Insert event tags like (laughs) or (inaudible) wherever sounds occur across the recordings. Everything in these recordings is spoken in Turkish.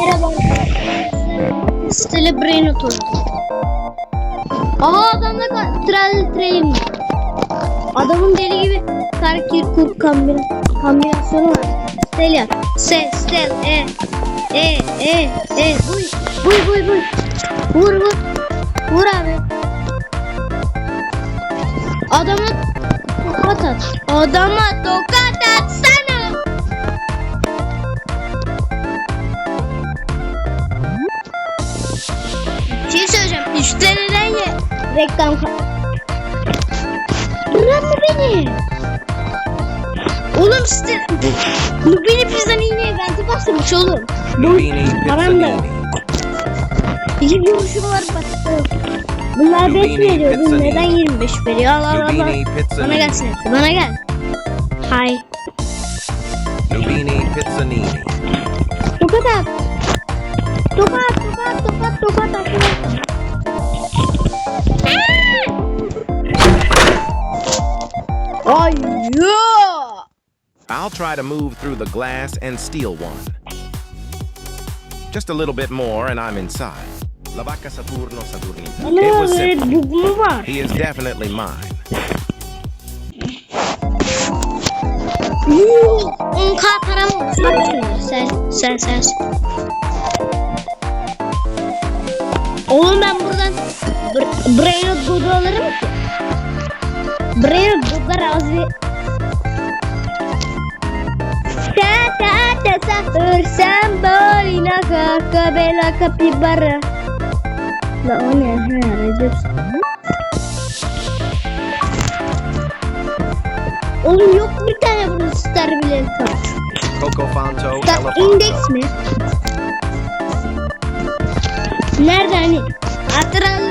Merhaba. Stile Brain oturdu. Aha adamla ka- Tral Train. Adamın deli gibi Tarkir Kuk kombin kombinasyonu var. Stel yap. Se, Stel, E. E, E, E. Buy, buy, buy, buy. Vur, vur. Vur abi. Adama tokat at. Adama tokat atsana. Ye. Reklam Bırak mı beni? Oğlum işte bu beni pizzanın yine eventi başlamış oğlum. Param da. İki kuruşum var bak. Bunlar 5 Nubini veriyor. Bu neden 25 veriyor? Allah Allah. Bana gelsin. Bana gel. Hay. Nubini Pizzanini. Tokat at. Tokat, tokat, tokat, tokat at. Ay ya. I'll try to move through the glass and steal one. Just a little bit more and I'm inside. La Vaca Saturno Saturnita. It was simple. bug mu var? He is definitely mine. Yuh, 10k mm, param şuna. Sen, sen, sen. Oğlum ben buradan Br- Brainrot God'u alırım ki. Ta ta ta Hır sembolina kaka bela kapibara La o ne? Ha Recep Oğlum yok bir tane burada star bile var. Coco Fanto Star index mi? Nerede hani? Astral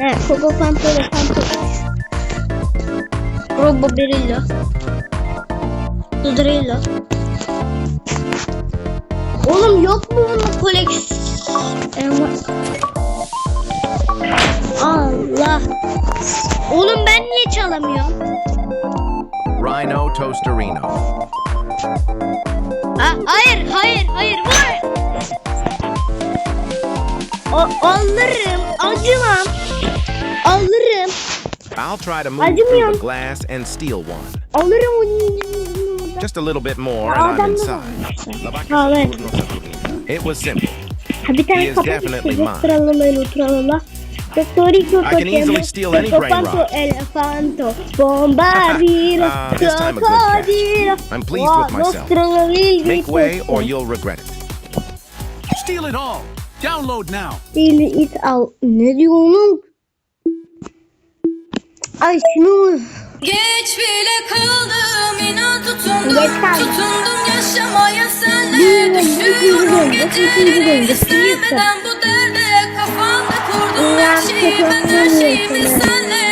He, Coco ile Fanto. Robo Berillo. Dudrillo. Oğlum yok mu bunun koleksiyon? Allah. Oğlum ben niye çalamıyorum? Rhino Toasterino. Ha, hayır, hayır, hayır, vur. O, alırım, acımam. Alırım, I'll try to move through Acımıyorum. the glass and steal one. alırım. Just a little bit more and I'm Adam inside. La Ha, evet. It was simple. Ha, bir tane He is kapat definitely işte. mine. Oturalım, oturalım. Dottorico I can easily steal any gray Elefanto, rock. elefanto, bombardino, Ah, (laughs) this time a good catch. crocodilo. I'm pleased with Wow, myself. Nostromo, Make way or you'll regret it. Steal it all. Download now. Deli it al. Ne diyor oğlum? Ay şunu. Geç bile kaldım inan tutundum. Kaldım. Tutundum yaşamaya senle Bilmiyorum, Düşüyorum. Bilmiyorum, geceleri istemeden bu derde Kafamda kurdum. Her şeyi ben her şeyimi senle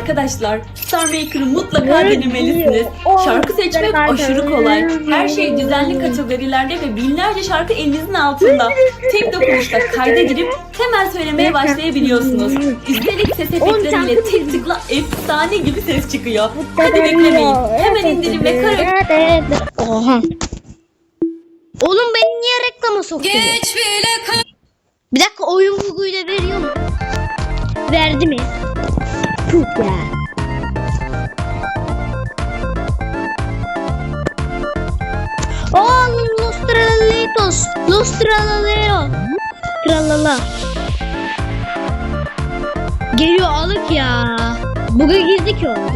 Arkadaşlar Star Maker'ı mutlaka denemelisiniz. Şarkı seçmek aşırı kolay. Her şey düzenli kategorilerde ve binlerce şarkı elinizin altında. Tek dokunuşta kayda girip hemen söylemeye başlayabiliyorsunuz. Üstelik ses efektleriyle tek tıkla efsane gibi ses çıkıyor. Hadi beklemeyin. Hemen indirin ve kara Oha. Oğlum beni niye reklama soktun? Geç bile Bir dakika oyun buguyla veriyor mu? Verdi mi? Ya. Oh, los tralalitos. Los tralaleros. Tralala. Geliyor alık ya. Bugün girdi ki orada.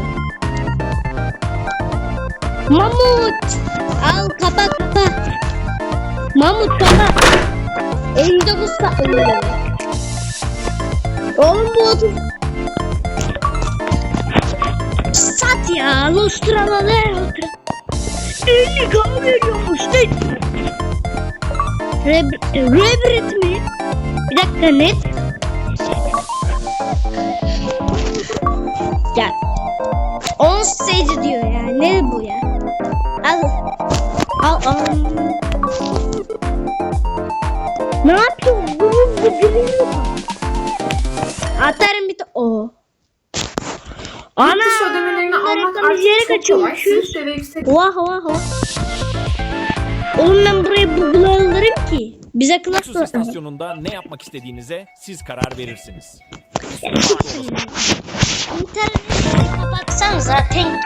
Mamut. Al kapa kapa. Mamut kapa. Elinde bu sa- Oğlum bu otur. Sat ya. Lustranalar. 50 k veriyormuş. Reb Rebrit mi? Bir dakika ne? Ya. 10 stage diyor ya. Ne bu ya? Al. Al al. Ne yapıyorsun? Bu bu bu Atarım bir de o. Ana. Biz yere kaçıyormuşuz. Vah vah vah. Oğlum ben buraya bu alırım ki. Bize klas istasyonunda ne yapmak istediğinize siz karar verirsiniz. İnternete kapatsan zaten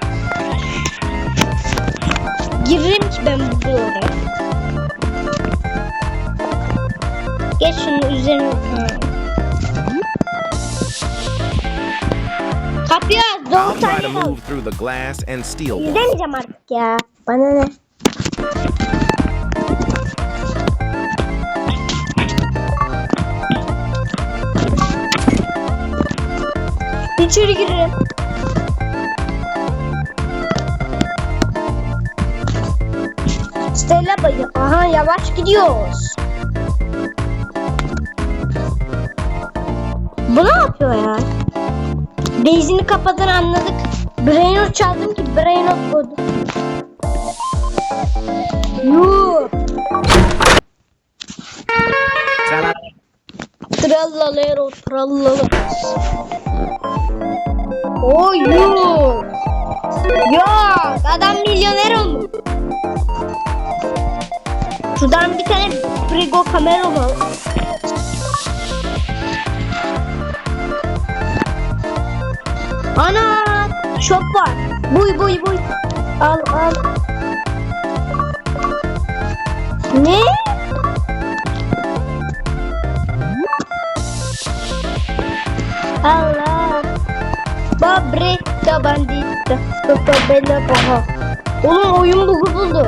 Girerim ki ben bu oraya. Geç şunu üzerine. Kapıyı. I'll Doğru try to move through the glass and steel wall. İzlemeyeceğim artık ya. Bana ne? İçeri girelim. Stella bayı. Aha yavaş gidiyoruz. Bu ne yapıyor ya? Base'ini kapadığını anladık. Brainrot çaldım ki Brainrot koydu. Yuh. Trallalero trallala. Oy yuh. Yok adam milyoner olmuş. Şuradan bir tane frigo kamera var. Ana şop var. Buy buy buy. Al al. Ne? Allah. Babretta bandita. Toto bella paha. Oğlum oyun bugu buldu.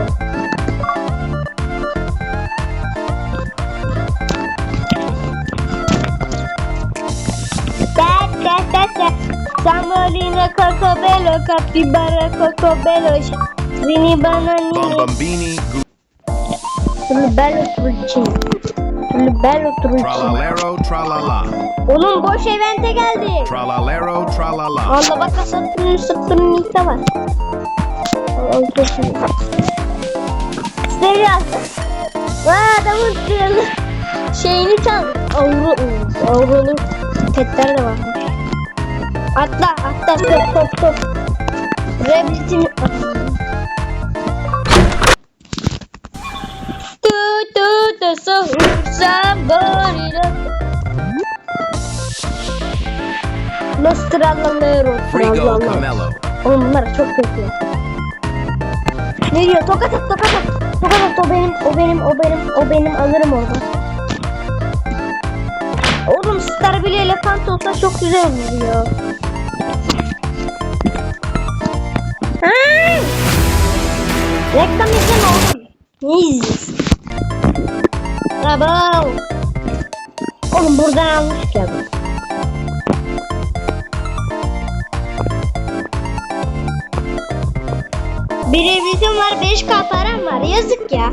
Samolina cocobello, capibara cocobello. Vini bananini. Bombini, gu- Sullo bello truccino. Sullo bello truccino. tralalero, tralala. Oğlum boş evente geldi. Tralalero, tralala. Allah bak Satürn Satürn Nita var. Al kesin. Serial. Vay adamın. Şeyini çal. Avru, avrulu petler de varmış. Atla atla top top top. Rebel'in Tu tu tu sahur sabariyle. Los trallalero Frigo. Oğlum bunlar çok kötü. Ne diyor? Tokat at, tokat at. Tokat at, o benim, o benim, o benim, o benim. Alırım oradan. Oğlum Star bile elefant olsa çok güzel olur ya. Reklam izleme oğlum. Ne izliyorsun? Bravo. Oğlum buradan almış ya bu. Bir evlisim var 5k param var yazık ya.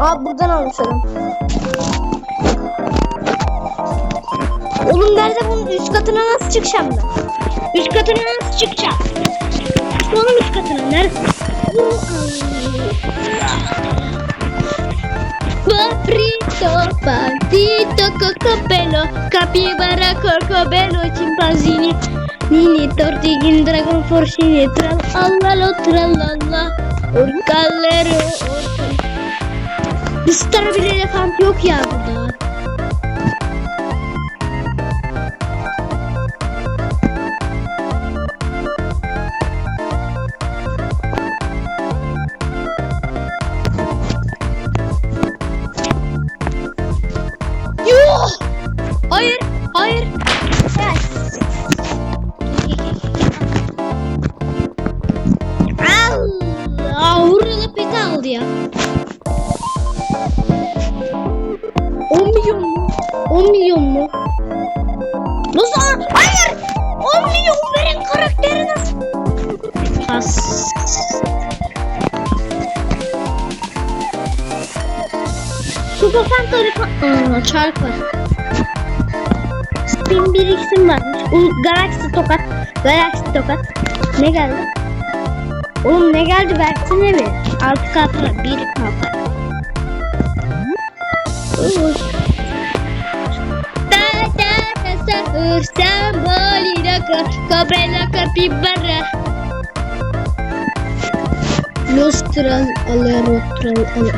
Aa buradan almış adam. Oğlum nerede bunun üst katına nasıl çıkacağım ben? Üst katına nasıl çıkacağım? Oğlum üst katına nerede? Paprito, patito, cocobello, capibara, corcobello, chimpanzini, nini, tortigin, dragon, forcini, tral, allalo, tralala, orcallero, orcal. Bir star bir elefant yok ya Tutosan tarifa... Aa, çark var. Spin bir isim varmış. U Galaxy tokat. Galaxy tokat. Ne geldi? Oğlum ne geldi versene bir. Altı var. Bir katı. Da da da sahur sembolina ka Cobra la capibara Nostral alerotral ale.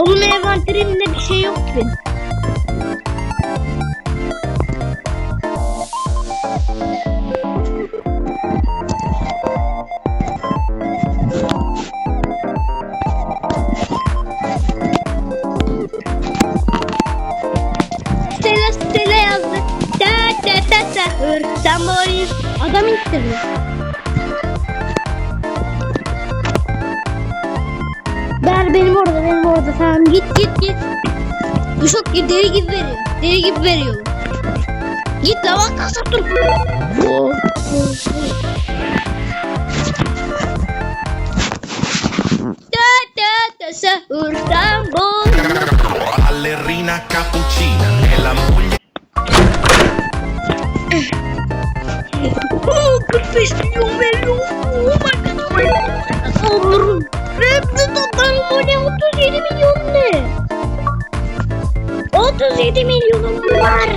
Oğlum envanterimde bir şey yok ki. Benim orada benim orada tamam git git git. Çok deli gibi veriyor. Deli gibi veriyor. Git la bak kasap dur. Oh. Ta ta ta sahur sambol. Ballerina cappuccina è la moglie Oh, 45 milyon veriyor. Oh my god. Allah'ım. Hepsi toplam o ne? 37 milyon ne? 37 milyonum var.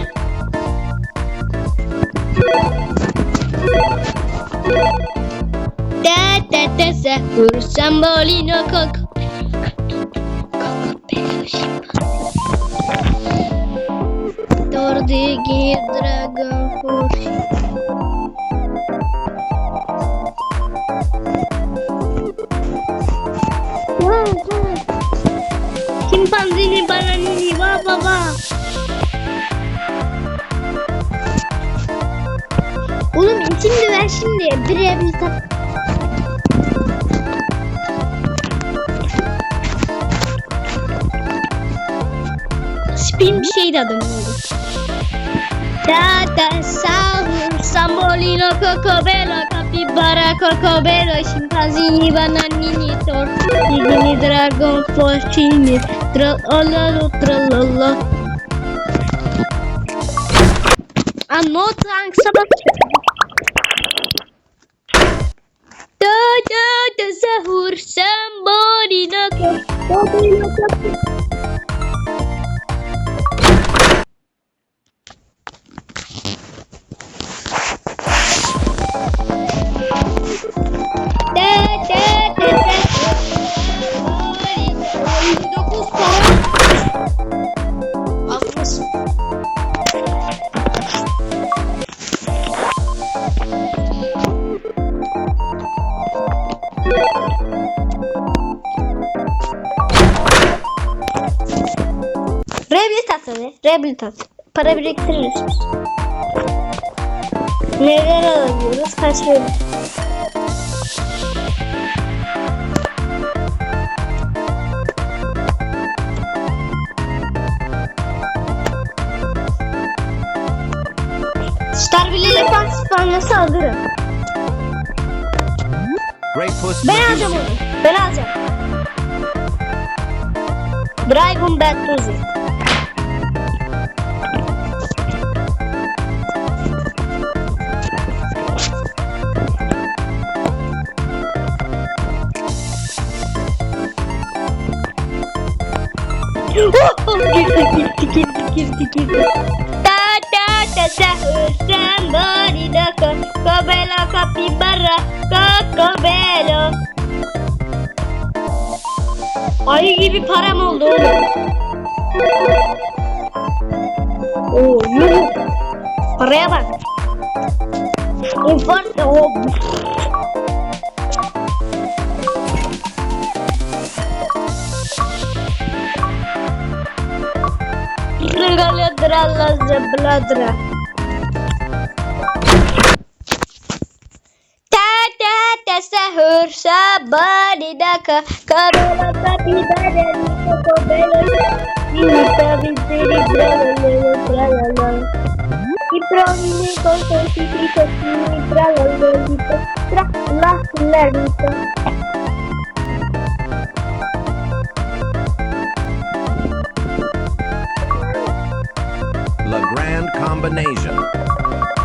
Da da da sahur sambolino coco. Tordigi dragon force. Va. Oğlum şimdi ver şimdi. Bir rehabilitat. Spin bir şeydi adamın adı. Da da sahur sambolino cocobello capibara cocobello scimpanzini bananini tortigini dragon flashini tralala tralala no tank sabah Da da da sahur sambolino cocobello capibara De Rehabilitasyon. Para biriktiririz. Neler alabiliyoruz? Kaç verir? Star Bile Lepan spamlası alırım. Ben alacağım onu. Ben alacağım. Dragon Bad Tuzi. Girdi girdi girdi girdi. Ta ta ta sahur somebody Kobelo capybara Kokobelo Ayı gibi param oldu oğlum. Oo yuh. Paraya bak. İnfarkt o. Regaladra la zebladra. Ta ta ta sahur sabadi daka kabela tapi badan koko belo ini tapi seri bralala bralala Ibrahim'i koşu sisi koşu bralala gitu Bralala bunlar gitu La Legrand combination.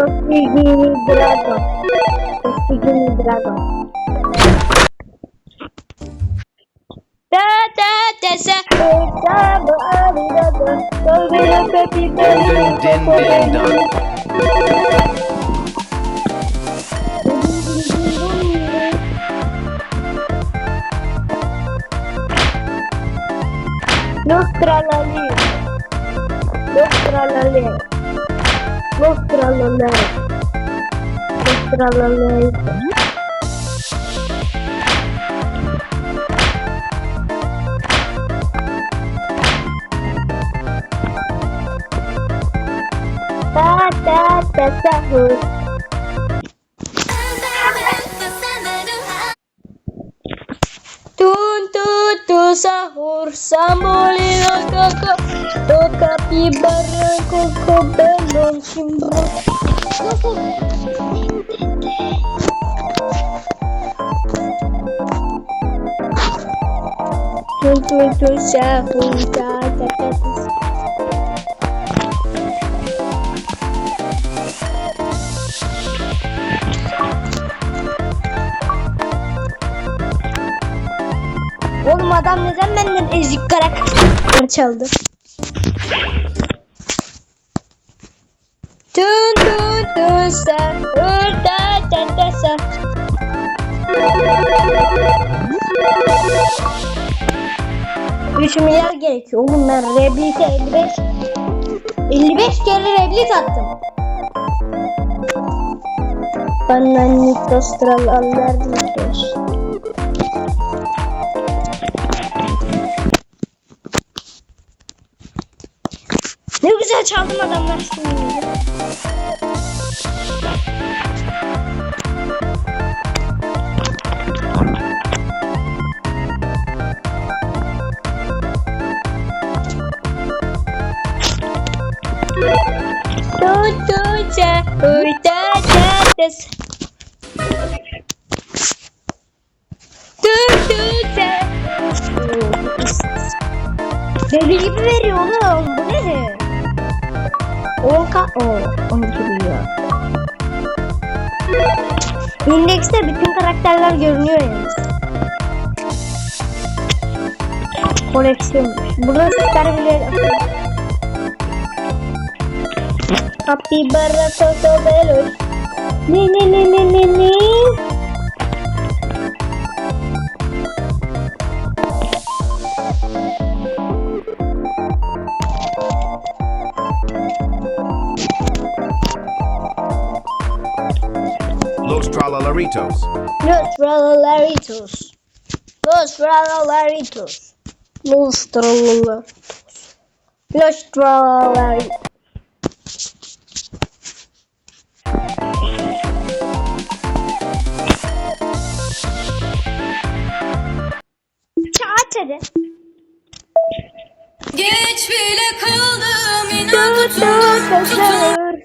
Tostigini Dragon. Tostigini Dragon. Da da da sa. Din din din dun. Nostralali. Nostralali. Nostralali. Nostralali. Ta ta ta sahur. Tun Koko belum simbol Tun tu tu sahur kakak Oğlum adam neden benden ezik karakter çaldı? Da da sen Üç milyar gerekiyor oğlum ben reblite 55 55 kere reblit attım. Bana nitostral aller nitos Ne güzel çaldım adamlar şimdi. Hurtacas. Tutuca. Deli gibi veriyor oğlum. Bu ne? 10k o 12 biliyor. İndekste bütün karakterler görünüyor yalnız. Koleksiyon. Burada süper bile Happy birthday to Beloş. Ne ne ne ne ne ne. Los Tralalaritos. Los Tralalaritos. Los Tralalaritos. Los Tralalaritos. Los Tralalaritos. söyledi. Geç bile kaldım inan tutun.